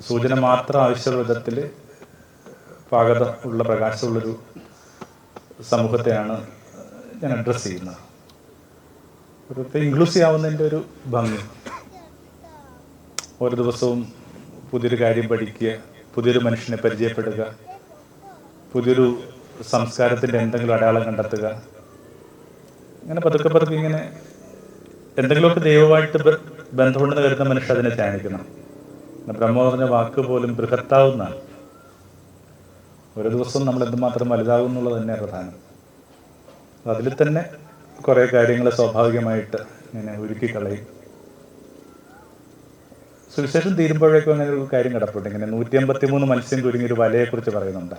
സൂചന മാത്രം ആവശ്യമുള്ള വിധത്തിൽ പാകത ഉള്ള പ്രകാശമുള്ളൊരു സമൂഹത്തെയാണ് ഞാൻ അഡ്രസ്സ് ചെയ്യുന്നത്. ഇൻക്ലൂസീവ് ആവുന്നതിന്റെ ഒരു ഭംഗി. ഓരോ ദിവസവും പുതിയൊരു കാര്യം പഠിക്കുക പുതിയൊരു മനുഷ്യനെ പരിചയപ്പെടുക പുതിയൊരു സംസ്കാരത്തിന്റെ എന്തെങ്കിലും അടയാളം കണ്ടെത്തുക. ഇങ്ങനെ പതുക്കെ പതുക്കെ ഇങ്ങനെ എന്തെങ്കിലുമൊക്കെ ദൈവമായിട്ട് ബന്ധമുണ്ടെന്ന് കരുതുന്ന മനുഷ്യർ അതിനെ ധ്യാനിക്കണം. ബ്രഹ്മ പറഞ്ഞ വാക്ക് പോലും ബൃഹത്താവുന്നതാണ്. ഒരു ദിവസം നമ്മൾ എന്തുമാത്രം വലുതാകും എന്നുള്ളത് തന്നെ പ്രധാനം അതിൽ തന്നെ കുറേ കാര്യങ്ങൾ സ്വാഭാവികമായിട്ട് ഇങ്ങനെ ഒരുക്കി കളയും. സുവിശേഷം തീരുമ്പോഴേക്കും അങ്ങനെ ഒരു കാര്യം കിടപ്പുണ്ട്. ഇങ്ങനെ നൂറ്റി അമ്പത്തി മൂന്ന് മത്സ്യം കുരുങ്ങിയ ഒരു വലയെക്കുറിച്ച് പറയുന്നുണ്ട്.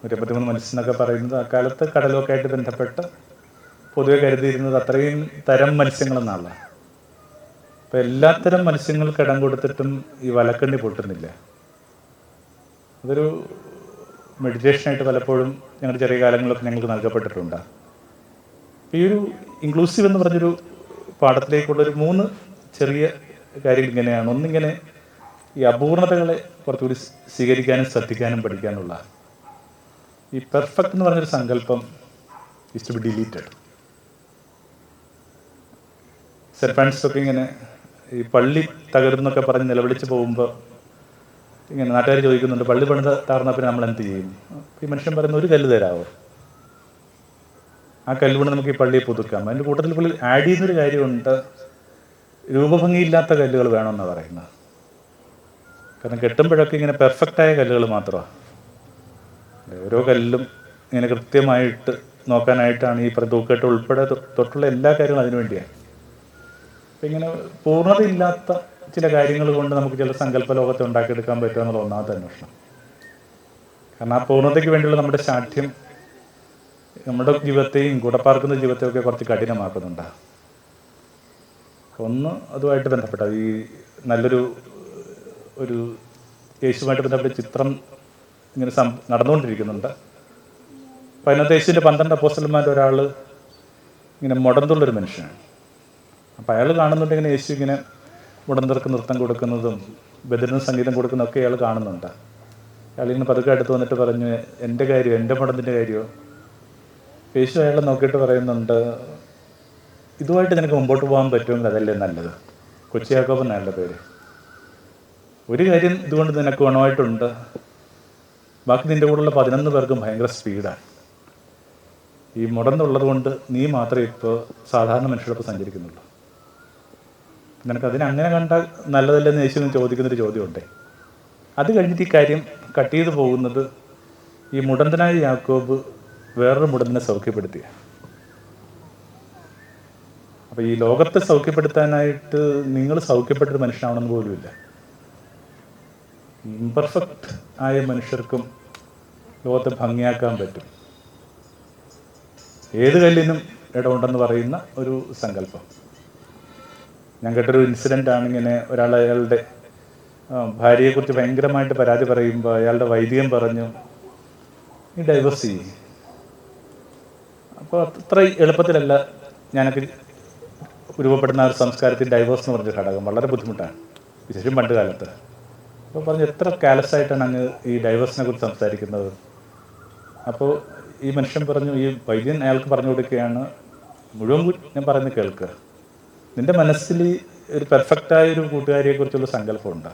നൂറ്റി അമ്പത്തി മൂന്ന് മത്സ്യം എന്നൊക്കെ പറയുന്നത് അക്കാലത്ത് കടലൊക്കെ ആയിട്ട് ബന്ധപ്പെട്ട് പൊതുവെ കരുതിയിരുന്നത് അത്രയും തരം മത്സ്യങ്ങളെന്നാണ് അപ്പം എല്ലാത്തരം മത്സ്യങ്ങൾക്ക് ഇടം കൊടുത്തിട്ടും ഈ വലക്കണ്ണി പൊട്ടുന്നില്ല. അതൊരു മെഡിറ്റേഷനായിട്ട് പലപ്പോഴും ഞങ്ങളുടെ ചെറിയ കാലങ്ങളൊക്കെ ഞങ്ങൾക്ക് നൽകപ്പെട്ടിട്ടുണ്ട്. ഈ ഒരു ഇൻക്ലൂസീവ് എന്ന് പറഞ്ഞൊരു പാഠത്തിലേക്കുള്ളൊരു മൂന്ന് ചെറിയ കാര്യങ്ങൾ ഇങ്ങനെയാണ്. ഒന്നിങ്ങനെ ഈ അപൂർണതകളെ കുറച്ചുകൂടി സ്വീകരിക്കാനും ശ്രദ്ധിക്കാനും പഠിക്കാനുള്ള ഈ പെർഫെക്റ്റ് എന്ന് പറഞ്ഞൊരു സങ്കല്പം is to be deleted Francis ഒക്കെ ഇങ്ങനെ ഈ പള്ളി തകരുന്നൊക്കെ പറഞ്ഞ് നിലവിളിച്ച് പോകുമ്പോൾ ഇങ്ങനെ നാട്ടുകാർ ചോദിക്കുന്നുണ്ട് പള്ളി പണിത് താർന്നാൽ പിന്നെ നമ്മൾ എന്ത് ചെയ്യും? ഈ മനുഷ്യൻ പറയുന്ന ഒരു കല്ല് തരാമോ ആ കല്ല് കൊണ്ട് നമുക്ക് ഈ പള്ളിയെ പുതുക്കാം. അതിന്റെ കൂട്ടത്തിൽ പുള്ളി ആഡ് ചെയ്യുന്നൊരു കാര്യമുണ്ട്. രൂപഭംഗിയില്ലാത്ത കല്ലുകൾ വേണമെന്നാണ് പറയുന്നത്. കാരണം കെട്ടുമ്പോഴൊക്കെ ഇങ്ങനെ പെർഫെക്റ്റായ കല്ലുകൾ മാത്രമാണ് ഓരോ കല്ലും ഇങ്ങനെ കൃത്യമായിട്ട് നോക്കാനായിട്ടാണ് ഈ തൂക്കെട്ട് ഉൾപ്പെടെ തൊട്ടുള്ള എല്ലാ കാര്യങ്ങളും അതിനു വേണ്ടിയാണ് അപ്പം ഇങ്ങനെ പൂർണതയില്ലാത്ത ചില കാര്യങ്ങൾ കൊണ്ട് നമുക്ക് ചില സങ്കല്പ ലോകത്തെ ഉണ്ടാക്കിയെടുക്കാൻ പറ്റുക എന്നുള്ള ഒന്നാമത്തെ അന്വേഷണം. കാരണം ആ പൂർണതയ്ക്ക് വേണ്ടിയുള്ള നമ്മുടെ ശാഠ്യം നമ്മുടെ ജീവിതത്തെയും കൂടപ്പാർക്കുന്ന ജീവിതത്തെയും ഒക്കെ കുറച്ച് കഠിനമാക്കുന്നുണ്ട്. ഒന്ന് അതുമായിട്ട് ബന്ധപ്പെട്ട ഈ നല്ലൊരു ഒരു യേശുമായിട്ട് ബന്ധപ്പെട്ട ചിത്രം ഇങ്ങനെ നടന്നുകൊണ്ടിരിക്കുന്നുണ്ട്. അപ്പം അതിനകത്ത് യേശുവിന്റെ പന്ത്രണ്ട് അപ്പോസ്റ്റന്മാരുടെ ഒരാൾ ഇങ്ങനെ മുടന്തുള്ളൊരു മനുഷ്യനാണ്. അപ്പോൾ അയാൾ കാണുന്നുണ്ട് ഇങ്ങനെ യേശു ഇങ്ങനെ മുടന്തർക്ക് നൃത്തം കൊടുക്കുന്നതും ബദിരന് സംഗീതം കൊടുക്കുന്നതൊക്കെ അയാൾ കാണുന്നുണ്ട്. അയാൾ ഇങ്ങനെ പതുക്കെ അടുത്ത് വന്നിട്ട് പറഞ്ഞു എന്റെ കാര്യമോ എന്റെ പടത്തിന്റെ കാര്യമോ യേശു അയാളെ നോക്കിയിട്ട് പറയുന്നുണ്ട് ഇതുമായിട്ട് നിനക്ക് മുമ്പോട്ട് പോകാൻ പറ്റുമെങ്കിൽ അതല്ലേ നല്ലത്? കൊച്ചിയാക്കോബ് നല്ല പേര്? ഒരു കാര്യം ഇതുകൊണ്ട് നിനക്ക് ഗുണമായിട്ടുണ്ട്. ബാക്കി നിന്റെ കൂടെയുള്ള പതിനൊന്ന് പേർക്കും ഭയങ്കര സ്പീഡാണ്. ഈ മുടന്നുള്ളത് കൊണ്ട് നീ മാത്രമേ ഇപ്പോൾ സാധാരണ മനുഷ്യരൊപ്പം സഞ്ചരിക്കുന്നുള്ളൂ. നിനക്ക് അതിനെ അങ്ങനെ കണ്ടാൽ നല്ലതല്ലെന്ന് യേശുവിന് ചോദിക്കുന്നൊരു ചോദ്യമുണ്ടേ. അത് കഴിഞ്ഞിട്ട് ഈ കാര്യം കട്ട് ചെയ്തു പോകുന്നത് ഈ മുടന്തനായ യാക്കോബ് വേറൊരു മുടന്തനെ സൗഖ്യപ്പെടുത്തിയ. അപ്പോൾ ഈ ലോകത്തെ സൗഖ്യപ്പെടുത്താനായിട്ട് നിങ്ങൾ സൗഖ്യപ്പെട്ടൊരു മനുഷ്യനാവണമെന്ന് പോലുമില്ല. ഇംപെർഫെക്റ്റ് ആയ മനുഷ്യർക്കും ലോകത്തെ ഭംഗിയാക്കാൻ പറ്റും. ഏത് കല്ലിനും ഇടമുണ്ടെന്ന് പറയുന്ന ഒരു സങ്കല്പം. ഞാൻ കേട്ടൊരു ഇൻസിഡന്റ് ആണ് ഇങ്ങനെ ഒരാൾ അയാളുടെ ഭാര്യയെക്കുറിച്ച് ഭയങ്കരമായിട്ട് പരാതി പറയുമ്പോൾ അയാളുടെ വൈദികം പറഞ്ഞു ഈ ഡൈവേഴ്സ് ചെയ്യും. അപ്പോൾ അത്ര എളുപ്പത്തിലല്ല ഞാനൊക്കെ രൂപപ്പെടുന്ന ഒരു സംസ്കാരത്തിൽ ഡൈവേഴ്സ് എന്ന് പറഞ്ഞ ഘടകം. വളരെ ബുദ്ധിമുട്ടാണ്. വിശേഷം പണ്ട് കാലത്ത്. അപ്പോൾ പറഞ്ഞു എത്ര കാലസ് ആയിട്ടാണ് അങ്ങ് ഈ ഡൈവേഴ്സിനെ കുറിച്ച് സംസാരിക്കുന്നത്? അപ്പോൾ ഈ മനുഷ്യൻ പറഞ്ഞു ഈ വൈദ്യൻ അയാൾക്ക് പറഞ്ഞു കൊടുക്കുകയാണ് മുഴുവൻ ഞാൻ പറയുന്നത് കേൾക്കുക നിന്റെ മനസ്സിൽ ഒരു പെർഫെക്റ്റായ ഒരു കൂട്ടുകാരിയെക്കുറിച്ചുള്ള സങ്കല്പമുണ്ട്?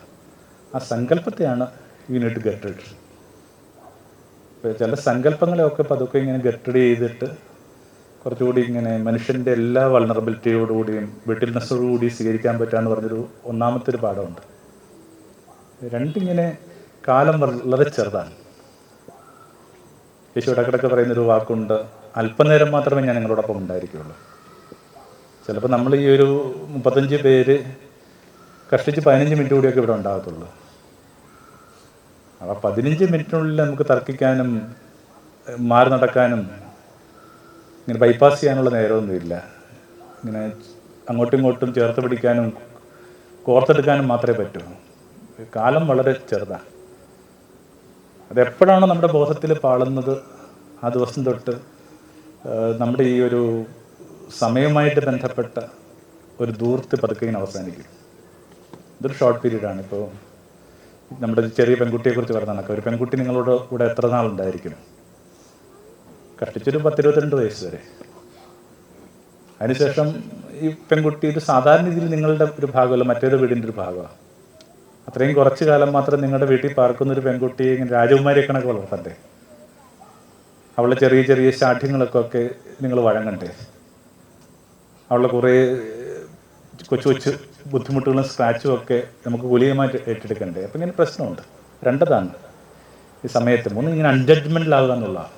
ആ സങ്കല്പത്തെയാണ് ഇങ്ങനെയിട്ട് ഗട്ടഡ് ചില സങ്കല്പങ്ങളെയൊക്കെ പതുക്കെ ഇങ്ങനെ ഗട്ടഡ് ചെയ്തിട്ട് കുറച്ചുകൂടി ഇങ്ങനെ മനുഷ്യന്റെ എല്ലാ വൾണറബിലിറ്റിയോടുകൂടിയും വെട്ടിൽനെസ്സോടുകൂടി സ്വീകരിക്കാൻ പറ്റുകയെന്ന് പറഞ്ഞൊരു ഒന്നാമത്തെ ഒരു പാഠമുണ്ട്. രണ്ടിങ്ങനെ കാലം വളരെ ചെറുതാണ്. യേശു ഇടക്കിടക്ക് പറയുന്നൊരു വാക്കുണ്ട് അല്പനേരം മാത്രമേ ഞാൻ നിങ്ങളോടൊപ്പം ഉണ്ടായിരിക്കുള്ളൂ. ചിലപ്പോൾ നമ്മൾ ഈ ഒരു മുപ്പത്തഞ്ച് പേര് കഷ്ടിച്ച് പതിനഞ്ച് മിനിറ്റ് കൂടിയൊക്കെ ഇവിടെ ഉണ്ടാകത്തുള്ളൂ. അപ്പോൾ പതിനഞ്ച് മിനിറ്റിനുള്ളിൽ നമുക്ക് തർക്കിക്കാനും മാറി നടക്കാനും ഇങ്ങനെ ബൈപ്പാസ് ചെയ്യാനുള്ള നേരമൊന്നുമില്ല ഇങ്ങനെ അങ്ങോട്ടും ഇങ്ങോട്ടും ചേർത്ത് പിടിക്കാനും കോർത്തെടുക്കാനും മാത്രമേ പറ്റൂ. കാലം വളരെ ചെറുതാണ് അതെപ്പോഴാണോ നമ്മുടെ ബോധത്തിൽ പാളുന്നത് ആ ദിവസം തൊട്ട് നമ്മുടെ ഈ ഒരു സമയമായിട്ട് ബന്ധപ്പെട്ട ഒരു ദൂർത്ത് പതുക്കെ ഇങ്ങനെ അവസാനിക്കും. ഇതൊരു ഷോർട്ട് പീരീഡാണ് ഇപ്പോൾ നമ്മുടെ ചെറിയ പെൺകുട്ടിയെക്കുറിച്ച് പറഞ്ഞ കണക്ക് ഒരു പെൺകുട്ടി നിങ്ങളോട് കൂടെ എത്ര നാളുണ്ടായിരിക്കും കഷ്ടിച്ചൊരു പത്തിരുപത്തിരണ്ട് വയസ്സ് വരെ. അതിനുശേഷം ഈ പെൺകുട്ടി ഒരു സാധാരണ രീതിയിൽ നിങ്ങളുടെ ഒരു ഭാഗമല്ല മറ്റേത് വീടിന്റെ ഒരു ഭാഗമാണ് അത്രയും കുറച്ച് കാലം മാത്രം നിങ്ങളുടെ വീട്ടിൽ പാർക്കുന്ന ഒരു പെൺകുട്ടിയെ ഇങ്ങനെ രാജകുമാരിയെ കണക്ക് വളർത്തണ്ടേ? അവളെ ചെറിയ ചെറിയ ശാഠ്യങ്ങളൊക്കെ നിങ്ങൾ വഴങ്ങണ്ടേ? അവളുടെ കുറേ കൊച്ചു കൊച്ചു ബുദ്ധിമുട്ടുകളും സ്ക്രാച്ചും ഒക്കെ നമുക്ക് കുലിയമായിട്ട് ഏറ്റെടുക്കണ്ടേ? അപ്പം ഇങ്ങനെ പ്രശ്നമുണ്ട്. രണ്ടതാണ് ഈ സമയത്ത്. മൂന്ന് ഇങ്ങനെ അൺജഡ്ജ്മെന്റിലാവുക എന്നുള്ളതാണ്.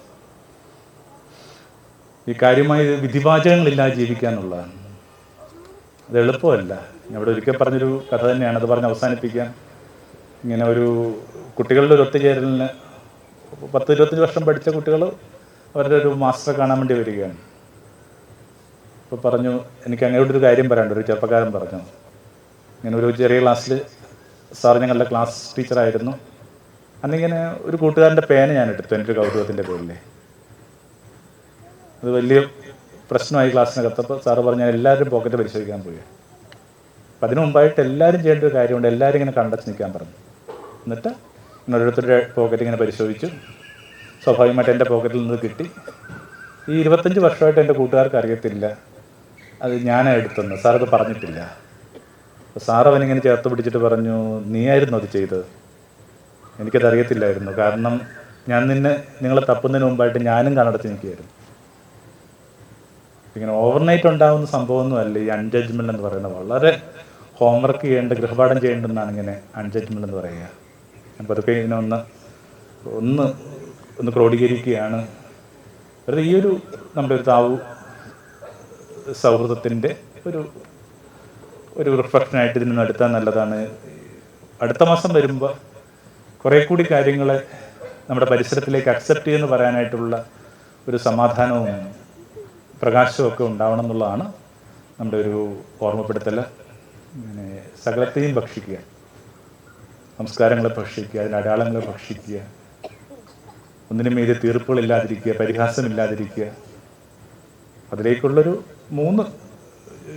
ഈ കാര്യമായി വിധിവാചകങ്ങളില്ലാതെ ജീവിക്കുക അത് എളുപ്പമല്ല. ഇവിടെ ഒരിക്കൽ പറഞ്ഞൊരു കഥ തന്നെയാണ്. അത് പറഞ്ഞ് അവസാനിപ്പിക്കാൻ ഇങ്ങനെ ഒരു കുട്ടികളുടെ ഒരു ഒത്തുചേരലിന് പത്ത് ഇരുപത്തഞ്ച് വർഷം പഠിച്ച കുട്ടികൾ അവരുടെ ഒരു മാസ്റ്ററെ കാണാൻ വേണ്ടി വരികയാണ്. അപ്പോൾ പറഞ്ഞു എനിക്ക് അങ്ങോട്ടൊരു കാര്യം പറയാനുണ്ട്. ഒരു ചെറുപ്പക്കാരൻ പറഞ്ഞു. ഇങ്ങനെ ഒരു ചെറിയ ക്ലാസ്സിൽ സാർ ഞങ്ങളുടെ ക്ലാസ് ടീച്ചറായിരുന്നു. അന്നിങ്ങനെ ഒരു കൂട്ടുകാരന്റെ പേന ഞാൻ എടുത്തു. എന്റെ കൗതുകത്തിന്റെ പേരിൽ അത് വലിയ പ്രശ്നമായി ക്ലാസ്സിനകത്തപ്പോൾ സാറ് പറഞ്ഞാൽ എല്ലാവരും പോക്കറ്റ് പരിശോധിക്കാൻ പോയി. അപ്പം അതിനു മുമ്പായിട്ട് എല്ലാവരും ചെയ്യേണ്ട ഒരു കാര്യമുണ്ട്. എല്ലാവരും ഇങ്ങനെ കണ്ടച്ച് നിൽക്കാൻ പറഞ്ഞു. എന്നിട്ട് ഇങ്ങനെ ഓരോരുത്തരുടെ പോക്കറ്റ് ഇങ്ങനെ പരിശോധിച്ചു. സ്വാഭാവികമായിട്ട് എന്റെ പോക്കറ്റിൽ നിന്ന് കിട്ടി. ഈ ഇരുപത്തഞ്ച് വർഷമായിട്ട് എന്റെ കൂട്ടുകാർക്ക് അറിയത്തില്ല. അത് ഞാനാണ് എടുത്തെന്ന് സാർ അത് പറഞ്ഞിട്ടില്ല. സാർ അവനിങ്ങനെ ചേർത്ത് പിടിച്ചിട്ട് പറഞ്ഞു നീയായിരുന്നു അത് ചെയ്തത്. എനിക്കത് അറിയത്തില്ലായിരുന്നു കാരണം ഞാൻ നിന്നെ നിങ്ങളെ തപ്പുന്നതിന് മുമ്പായിട്ട് ഞാനും കണ്ണടച്ച് നിൽക്കുകയായിരുന്നു. ഇങ്ങനെ ഓവർനൈറ്റ് ഉണ്ടാകുന്ന സംഭവമൊന്നുമല്ല ഈ അൺജഡ്ജ്മെന്റ് എന്ന് പറയുന്നത് വളരെ ഹോംവർക്ക് ചെയ്യേണ്ട ഗൃഹപാഠം ചെയ്യേണ്ടെന്നാണ് ഇങ്ങനെ അൺജഡ്ജ്മെന്റ് എന്ന് പറയുക. ഞാൻ പതുക്കെ ഇതിനെ ഒന്ന് ഒന്ന് ഒന്ന് ക്രോഡീകരിക്കുകയാണ്. വെറുതെ ഈ ഒരു നമ്മുടെ ഒരു താവു സൗഹൃദത്തിന്റെ ഒരു ഒരു റിഫ്ലക്ഷനായിട്ട് ഇതിനെ നടത്താൻ നല്ലതാണ്. അടുത്ത മാസം വരുമ്പോൾ കുറേ കൂടി കാര്യങ്ങളെ നമ്മുടെ പരിസരത്തിലേക്ക് അക്സെപ്റ്റ് ചെയ്യുമെന്ന് പറയാനായിട്ടുള്ള ഒരു സമാധാനവും പ്രകാശവും ഒക്കെ ഉണ്ടാവണം എന്നുള്ളതാണ് നമ്മുടെ ഒരു ഓർമ്മപ്പെടുത്തൽ. അങ്ങനെ സകലത്തെയും ഭക്ഷിക്കുക. സംസ്കാരങ്ങളെ ഭക്ഷിക്കുക അതിന്റെ അടയാളങ്ങളെ ഭക്ഷിക്കുക. ഒന്നിനും മീതെ തീർപ്പുകളില്ലാതിരിക്കുക പരിഹാസമില്ലാതിരിക്കുക. അതിലേക്കുള്ളൊരു മൂന്ന്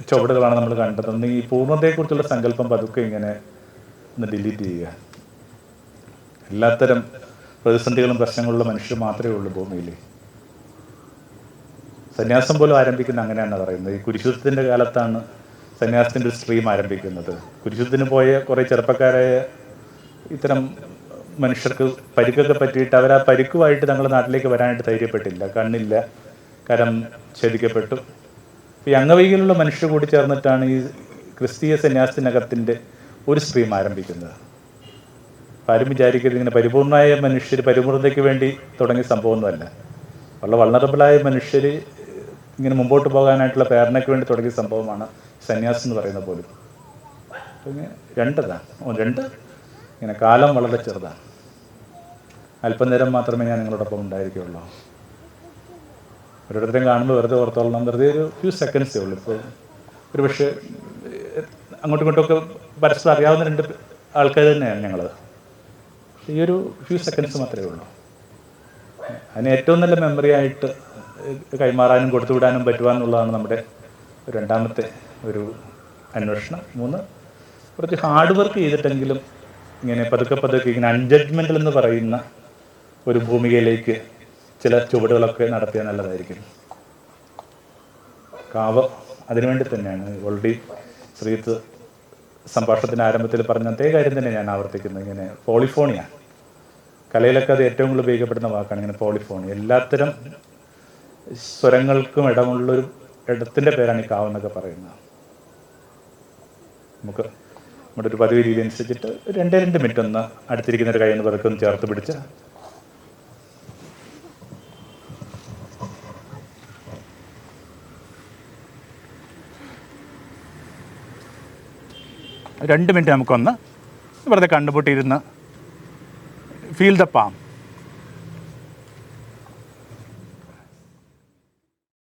ചുവടുകളാണ് നമ്മൾ കണ്ടത്. ഈ പൂർണതയെക്കുറിച്ചുള്ള സങ്കല്പം പതുക്കെ ഇങ്ങനെ ഒന്ന് ഡിലീറ്റ് ചെയ്യുക. എല്ലാത്തരം പ്രതിസന്ധികളും പ്രശ്നങ്ങളുള്ള മനുഷ്യർ മാത്രമേ ഉള്ളൂ ഭൂമിയിൽ സന്യാസം പോലും ആരംഭിക്കുന്ന അങ്ങനെയാണ് പറയുന്നത്. ഈ കുരിശുദ്ധത്തിന്റെ കാലത്താണ് സന്യാസത്തിന്റെ ഒരു സ്ട്രീം ആരംഭിക്കുന്നത്. കുരിശുദ്ധത്തിന് പോയ കുറേ ചെറുപ്പക്കാരായ ഇത്തരം മനുഷ്യർക്ക് പരിക്കൊക്കെ പറ്റിയിട്ട് അവർ ആ പരിക്കുമായിട്ട് തങ്ങളുടെ നാട്ടിലേക്ക് വരാനായിട്ട് ധൈര്യപ്പെട്ടില്ല. കണ്ണില്ല. കരം ഛേദിക്കപ്പെട്ടു. ഈ അംഗവൈകല്യമുള്ള മനുഷ്യർ കൂടി ചേർന്നിട്ടാണ് ഈ ക്രിസ്തീയ സന്യാസിനകത്തിന്റെ ഒരു സ്ട്രീം ആരംഭിക്കുന്നത്. ആരും വിചാരിക്കരുത് ഇങ്ങനെ പരിപൂർണമായ മനുഷ്യർ പരിപൂർണതയ്ക്ക് വേണ്ടി തുടങ്ങിയ സംഭവമൊന്നുമല്ല വളരെ വളണറബിളായ മനുഷ്യർ ഇങ്ങനെ മുമ്പോട്ട് പോകാനായിട്ടുള്ള പ്രേരണയ്ക്ക് വേണ്ടി തുടങ്ങിയ സംഭവമാണ് സന്യാസം എന്ന് പറയുന്ന പോലും. രണ്ടതാണ് രണ്ട്? ഇങ്ങനെ കാലം വളരെ ചെറുതാണ്. അല്പനേരം മാത്രമേ ഞാൻ നിങ്ങളോടൊപ്പം ഉണ്ടായിരിക്കുകയുള്ളൂ ഓരോരുത്തരെയും കാണുമ്പോൾ വെറുതെ ഓർത്തോളണം. വെറുതെ ഒരു ഫ്യൂ സെക്കൻഡ്സേ ഉള്ളൂ. ഇപ്പോൾ ഒരു പക്ഷേ അങ്ങോട്ടും ഇങ്ങോട്ടുമൊക്കെ പരസ്പരം അറിയാവുന്ന രണ്ട് ആൾക്കാർ തന്നെയാണ് ഞങ്ങൾ ഈ ഒരു ഫ്യൂ സെക്കൻഡ്സ് മാത്രമേ ഉള്ളൂ. അതിന് ഏറ്റവും നല്ല മെമ്മറി ആയിട്ട് കൈമാറാനും കൊടുത്തുവിടാനും പറ്റുവാന്നുള്ളതാണ് നമ്മുടെ രണ്ടാമത്തെ ഒരു അന്വേഷണം. മൂന്ന് കുറച്ച് ഹാർഡ് വർക്ക് ചെയ്തിട്ടെങ്കിലും ഇങ്ങനെ പതുക്കെ പതുക്കെ ഇങ്ങനെ അൺജഡ്ജ്മെന്റൽ എന്ന് പറയുന്ന ഒരു ഭൂമികയിലേക്ക് ചില ചുവടുകളൊക്കെ നടത്തിയാൽ നല്ലതായിരിക്കും. കാവ് അതിനുവേണ്ടി തന്നെയാണ്. ഓൾറെഡി ശ്രീത്ത് സംഭാഷണത്തിന്റെ ആരംഭത്തിൽ പറഞ്ഞ അതേ കാര്യം തന്നെ ഞാൻ ആവർത്തിക്കുന്നത് ഇങ്ങനെ പോളിഫോണിയ. കലയിലൊക്കെ അത് ഏറ്റവും കൂടുതൽ ഉപയോഗിക്കപ്പെടുന്ന വാക്കാണ്. ഇങ്ങനെ പോളിഫോണി. എല്ലാത്തരം സ്വരങ്ങൾക്കും ഇടമുള്ളൊരു ഇടത്തിന്റെ പേരാണ് ഈ കാവ് എന്നൊക്കെ പറയുന്നത്. നമുക്ക് നമ്മുടെ ഒരു പതിവ് രീതി അനുസരിച്ചിട്ട് രണ്ടേ രണ്ട് മിനിറ്റ് ഒന്ന് അടുത്തിരിക്കുന്ന ഒരു കൈ ഒന്ന് പതുക്കെ ചേർത്ത് പിടിച്ച് രണ്ട് മിനിറ്റ് നമുക്കൊന്ന് വെറുതെ കണ്ണുപൊട്ടിയിരുന്ന് ഫീൽ ദ പാം